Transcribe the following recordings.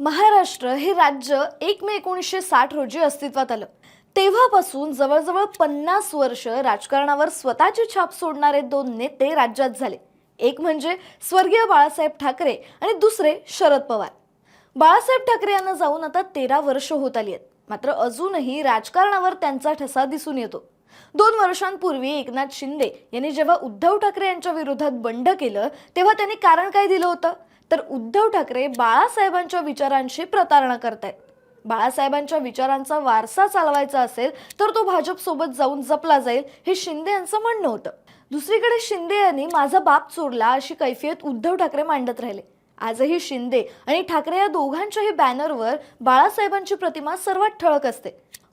महाराष्ट्र हे राज्य एक मे एकोणीसशे साठ रोजी अस्तित्वात आलं. तेव्हापासून जवळजवळ पन्नास वर्ष राजकारणावर स्वतःची छाप सोडणारे दोन नेते राज्यात झाले. एक म्हणजे स्वर्गीय बाळासाहेब ठाकरे आणि दुसरे शरद पवार. बाळासाहेब ठाकरे यांना जाऊन आता तेरा वर्ष होत आली आहेत. मात्र अजूनही राजकारणावर त्यांचा ठसा दिसून येतो. दोन वर्षांपूर्वी एकनाथ शिंदे यांनी जेव्हा उद्धव ठाकरे यांच्या विरोधात बंड केलं तेव्हा त्यांनी कारण काय दिलं होतं? तर उद्धव ठाकरे बाळासाहेबांच्या विचारांशी प्रतारणा करतायत. बाळासाहेबांच्या विचारांचा वारसा चालवायचा असेल तर तो भाजपसोबत जाऊन जपला जाईल हे शिंदे यांचं म्हणणं होतं. दुसरीकडे शिंदे यांनी माझा बाप चोरला अशी कैफियत उद्धव ठाकरे मांडत राहिले. आजही शिंदे आणि ठाकरे या दोघांच्याही बॅनरवर बाळासाहेबांची प्रतिमा सर्वात ठळक असते.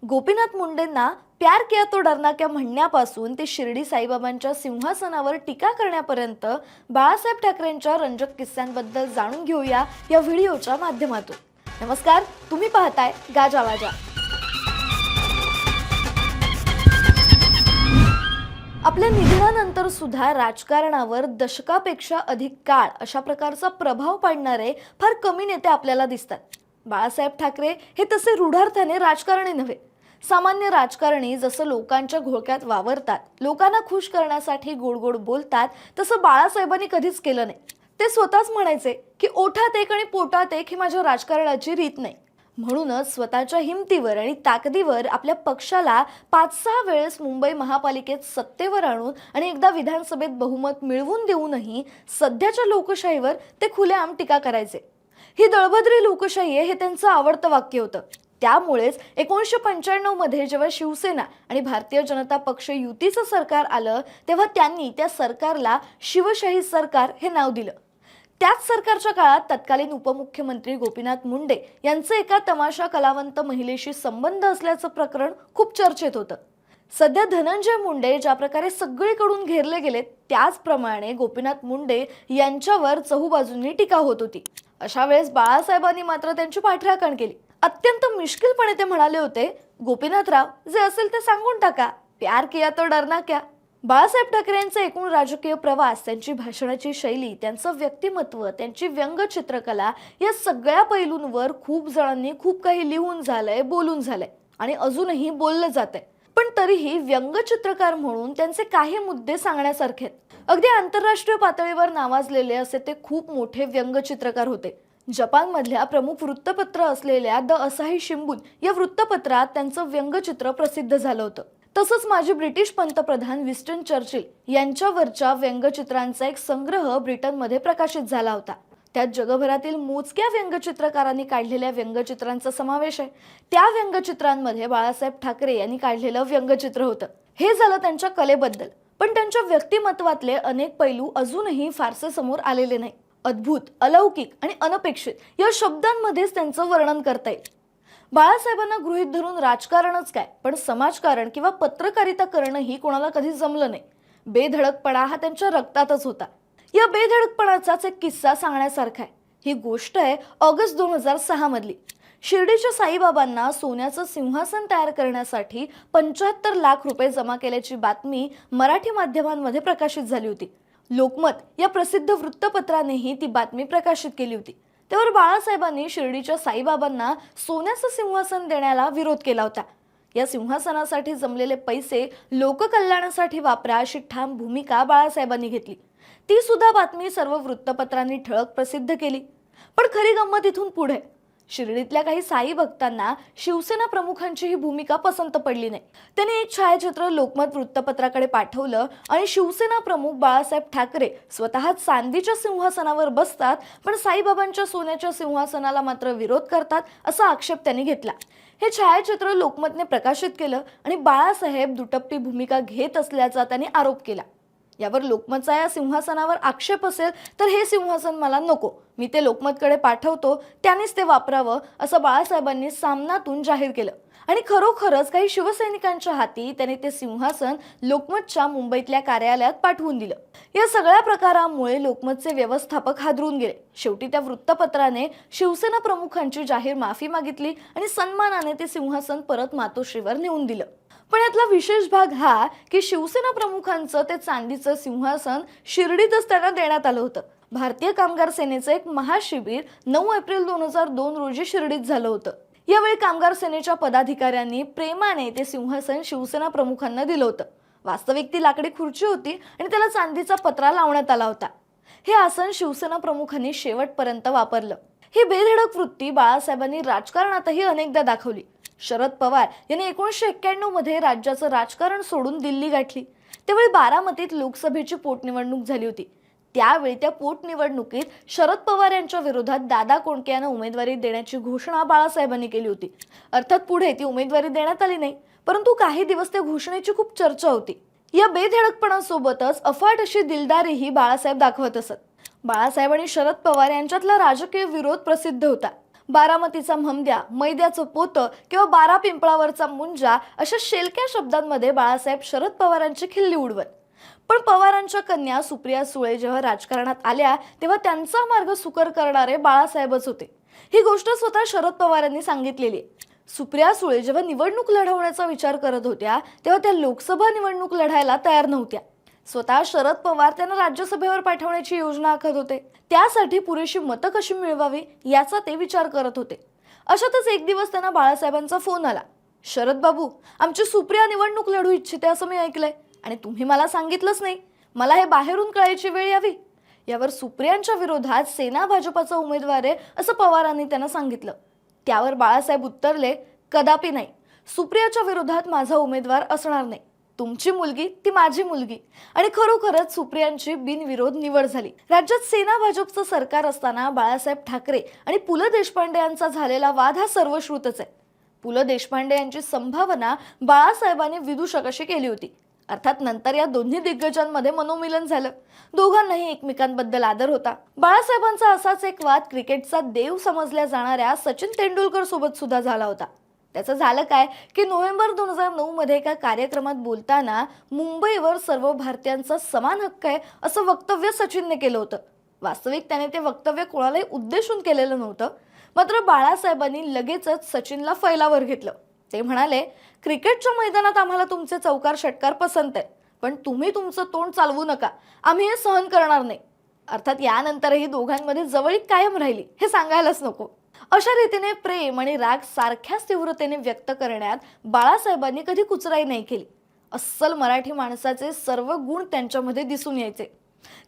गोपीनाथ मुंडेंना प्यार किया तो डरना क्या म्हणण्यापासून ते शिर्डी साईबाबांच्या सिंहासनावर टीका करण्यापर्यंत बाळासाहेब ठाकरेंच्या रंजक किस्स्यांबद्दल जाणून घेऊया या व्हिडिओच्या माध्यमातून. नमस्कार तुम्ही पाहताय गाजा वाजा. आपल्या निधनानंतर सुद्धा राजकारणावर दशकापेक्षा अधिक काळ अशा प्रकारचा प्रभाव पाडणारे फार कमी नेते आपल्याला दिसतात. बाळासाहेब ठाकरे हे तसे रूढार्थाने राजकारणी नव्हे. सामान्य राजकारणी जसं लोकांच्या घोळक्यात वावरतात लोकांना खुश करण्यासाठी गोड गोड बोलतात तसं बाळासाहेबांनी कधीच केलं नाही. ते स्वतःच म्हणायचे की ओठात एक आणि पोटात एक ही माझ्या राजकारणाची रीत नाही. म्हणूनच स्वतःच्या हिमतीवर आणि ताकदीवर आपल्या पक्षाला पाच सहा वेळेस मुंबई महापालिकेत सत्तेवर आणून आणि एकदा विधानसभेत बहुमत मिळवून देऊनही सध्याच्या लोकशाहीवर ते खुलेआम टीका करायचे. ही दळभद्री लोकशाही आहे हे त्यांचं आवडतं वाक्य होतं. त्यामुळेच एकोणीसशे पंच्याण्णवमध्ये जेव्हा शिवसेना आणि भारतीय जनता पक्ष युतीचं सरकार आलं तेव्हा त्यांनी त्या सरकारला शिवशाही सरकार हे नाव दिलं. त्याच सरकारच्या काळात तत्कालीन उपमुख्यमंत्री गोपीनाथ मुंडे यांचं एका तमाशा कलावंत महिलेशी संबंध असल्याचं प्रकरण खूप चर्चेत होतं. सध्या धनंजय मुंडे ज्या प्रकारे सगळीकडून घेरले गेले त्याचप्रमाणे गोपीनाथ मुंडे यांच्यावर चहूबाजूंनी टीका होत होती. अशा वेळेस बाळासाहेबांनी मात्र त्यांची पाठराखण केली. अत्यंत मिश्किलपणे ते म्हणाले होते गोपीनाथराव जे असेल ते सांगून टाका. प्यार किया तो डरना क्या. बाळासाहेब ठाकरे यांचा एकूण राजकीय प्रवास त्यांची भाषणाची शैली त्यांचं व्यक्तिमत्व त्यांची व्यंगचित्रकला या सगळ्या पैलूंवर खूप जणांनी खूप काही लिहून झालंय बोलून झालंय. आणि अजूनही बोललं जातंय. पण तरीही व्यंगचित्रकार म्हणून त्यांचे काही मुद्दे सांगण्यासारखे आहेत. अगदी आंतरराष्ट्रीय पातळीवर नावाजलेले असे ते खूप मोठे व्यंगचित्रकार होते. जपानमधल्या प्रमुख वृत्तपत्र असलेल्या द असाही शिंबून या वृत्तपत्रात त्यांचं व्यंगचित्र प्रसिद्ध झालं होतं. तसंच माजी ब्रिटिश पंतप्रधान विस्टन चर्चिल यांच्यावरच्या व्यंगचित्रांचा एक संग्रह ब्रिटनमध्ये प्रकाशित झाला होता. त्यात जगभरातील मोजक्या व्यंगचित्रकारांनी काढलेल्या व्यंगचित्रांचा समावेश आहे. त्या व्यंगचित्रांमध्ये बाळासाहेब ठाकरे यांनी काढलेलं व्यंगचित्र होतं. हे झालं त्यांच्या कलेबद्दल. पण त्यांच्या व्यक्तिमत्वातले अनेक पैलू अजूनही फारसे समोर आलेले नाही अद्भुत अलौकिक आणि अनपेक्षित या शब्दांमध्येच त्यांचं वर्णन करता येईल. बाळासाहेबांना गृहीत धरून राजकारणच काय? पण समाजकारण किंवा पत्रकारिता करणंही कोणाला कधी जमलं नाही. बेधडकपणा हा त्यांच्या रक्तातच होता. या बेधडकपणाचाच एक किस्सा सांगण्यासारखा आहे. ही गोष्ट आहे ऑगस्ट दोन हजार सहा मधली. शिर्डीच्या साईबाबांना सोन्याचं सिंहासन तयार करण्यासाठी पंच्याहत्तर लाख रुपये जमा केल्याची बातमी मराठी माध्यमांमध्ये प्रकाशित झाली होती. लोकमत या प्रसिद्ध वृत्तपत्रानेही ती बातमी प्रकाशित केली होती. त्यावर बाळासाहेबांनी शिर्डीच्या साईबाबांना सोन्याचं सिंहासन देण्याला विरोध केला होता. या सिंहासनासाठी जमलेले पैसे लोककल्याणासाठी वापरा अशी ठाम भूमिका बाळासाहेबांनी घेतली. ती सुद्धा बातमी सर्व वृत्तपत्रांनी ठळक प्रसिद्ध केली. पण खरी गंमत इथून पुढे. शिर्डीतल्या काही साई भक्तांना शिवसेना प्रमुखांची ही भूमिका पसंत पडली नाही. त्यांनी एक छायाचित्र लोकमत वृत्तपत्राकडे पाठवलं आणि शिवसेना प्रमुख बाळासाहेब ठाकरे स्वतः चांदीच्या सिंहासनावर बसतात पण साईबाबांच्या सोन्याच्या सिंहासनाला मात्र विरोध करतात असा आक्षेप त्यांनी घेतला. हे छायाचित्र लोकमतने प्रकाशित केलं आणि बाळासाहेब दुटप्पी भूमिका घेत असल्याचा त्यांनी आरोप केला. यावर लोकमतचा या सिंहासनावर आक्षेप असेल तर हे सिंहासन मला नको. मी ते लोकमतकडे पाठवतो त्यानेच ते वापरावं असं बाळासाहेबांनी सामनातून जाहीर केलं. आणि खरोखरच काही शिवसैनिकांच्या हाती त्याने ते सिंहासन लोकमतच्या मुंबईतल्या कार्यालयात पाठवून दिलं. या सगळ्या प्रकारामुळे लोकमतचे व्यवस्थापक हादरून गेले. शेवटी त्या वृत्तपत्राने शिवसेना प्रमुखांची जाहीर माफी मागितली आणि सन्मानाने ते सिंहासन परत मातोश्रीवर नेऊन दिलं. पण यातला विशेष भाग हा की शिवसेना प्रमुखांचं ते चांदीचं सिंहासन शिर्डीतच त्यांना देण्यात आलं होतं. भारतीय कामगार सेनेचं एक महाशिबिर नऊ एप्रिल दोन हजार दोन रोजी शिर्डीत झालं होतं. यावेळी कामगार सेनेच्या पदाधिकाऱ्यांनी प्रेमाने ते सिंहासन शिवसेना प्रमुखांना दिलं होतं. वास्तविक ती लाकडी खुर्ची होती आणि त्याला चांदीचा पत्रा लावण्यात आला होता. हे आसन शिवसेना प्रमुखांनी शेवटपर्यंत वापरलं. ही बेधडक वृत्ती बाळासाहेबांनी राजकारणातही अनेकदा दाखवली. शरद पवार यांनी एकोणीसशे एक्क्याण्णवमध्ये राज्याचं राजकारण सोडून दिल्ली गाठली. त्यावेळी बारामतीत लोकसभेची पोटनिवडणूक झाली होती. त्यावेळी त्या पोटनिवडणुकीत शरद पवार यांच्या विरोधात दादा कोंडके यांना उमेदवारी देण्याची घोषणा बाळासाहेबांनी केली होती. अर्थात पुढे ती उमेदवारी देण्यात आली नाही परंतु काही दिवस त्या घोषणेची खूप चर्चा होती. या बेधडकपणासोबतच अफाट अशी दिलदारीही बाळासाहेब दाखवत असत. बाळासाहेब आणि शरद पवार यांच्यातला राजकीय विरोध प्रसिद्ध होता. बारामतीचा म्हमद्या मैद्याचं पोतं किंवा बारा पिंपळावरचा मुंजा अशा शेलक्या शब्दांमध्ये बाळासाहेब शरद पवारांची खिल्ली उडवत. पण पवारांच्या कन्या सुप्रिया सुळे जेव्हा राजकारणात आल्या तेव्हा त्यांचा मार्ग सुकर करणारे बाळासाहेबच होते. ही गोष्ट स्वतः शरद पवारांनी सांगितलेली आहे. सुप्रिया सुळे जेव्हा निवडणूक लढवण्याचा विचार करत होत्या तेव्हा त्या लोकसभा निवडणूक लढायला तयार नव्हत्या. स्वतः शरद पवार त्यांना राज्यसभेवर पाठवण्याची योजना आखत होते. त्यासाठी पुरेशी मतं कशी मिळवावी याचा ते विचार करत होते. अशातच एक दिवस त्यांना बाळासाहेबांचा फोन आला. शरद बाबू आमची सुप्रिया निवडणूक लढू इच्छिते असं मी ऐकलंय आणि तुम्ही मला सांगितलंच नाही. मला हे बाहेरून कळायची वेळ यावी. यावर सुप्रियांच्या विरोधात सेना भाजपाचा उमेदवार आहे असं पवारांनी त्यांना सांगितलं. त्यावर बाळासाहेब उत्तरले कदापि नाही. सुप्रियाच्या विरोधात माझा उमेदवार असणार नाही. तुमची मुलगी ती माझी मुलगी. आणि खरोखरच सुप्रियांची बिनविरोध निवड झाली. राज्यात सेना भाजपचं सरकार असताना बाळासाहेब ठाकरे आणि पु ल देशपांडे यांचा झालेला वाद हा सर्वश्रुतच आहे. पु ल देशपांडे यांची संभावना बाळासाहेबांनी विदूषकाशी केली होती. अर्थात नंतर या दोन्ही दिग्गजांमध्ये मनोमिलन झालं. दोघांनाही एकमेकांबद्दल आदर होता. बाळासाहेबांचा असाच एक वाद क्रिकेटचा देव समजल्या जाणाऱ्या सचिन तेंडुलकर सोबत सुद्धा झाला होता. त्याचं झालं काय? की नोव्हेंबर दोन हजार नऊमध्ये एका कार्यक्रमात बोलताना मुंबईवर सर्व भारतीयांचा समान हक्क आहे असं वक्तव्य सचिनने केलं होतं. वास्तविक त्याने ते वक्तव्य कोणालाही उद्देशून केलेलं नव्हतं. मात्र बाळासाहेबांनी लगेचच सचिनला फैलावर घेतलं. ते म्हणाले क्रिकेटच्या मैदानात आम्हाला तुमचे चौकार षटकार पसंत आहे पण तुम्ही तुमचं तोंड चालवू नका. आम्ही हे सहन करणार नाही. अर्थात यानंतरही दोघांमध्ये जवळीक कायम राहिली हे सांगायलाच नको. अशा रीतीने प्रेम आणि राग सारख्याच तीव्रतेने व्यक्त करण्यात बाळासाहेबांनी कधी कुचराई नाही केली. अस्सल मराठी माणसाचे सर्व गुण त्यांच्यामध्ये दिसून यायचे.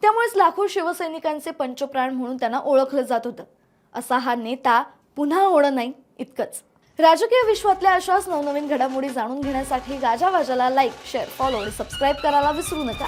त्यामुळेच लाखो शिवसैनिकांचे पंचप्राण म्हणून त्यांना ओळखलं जात होतं. असा हा नेता पुन्हा होणं नाही इतकंच. राजकीय विश्वातल्या अशाच नवनवीन घडामोडी जाणून घेण्यासाठी गाजावाजाला लाईक शेअर फॉलो आणि सबस्क्राईब करायला विसरू नका.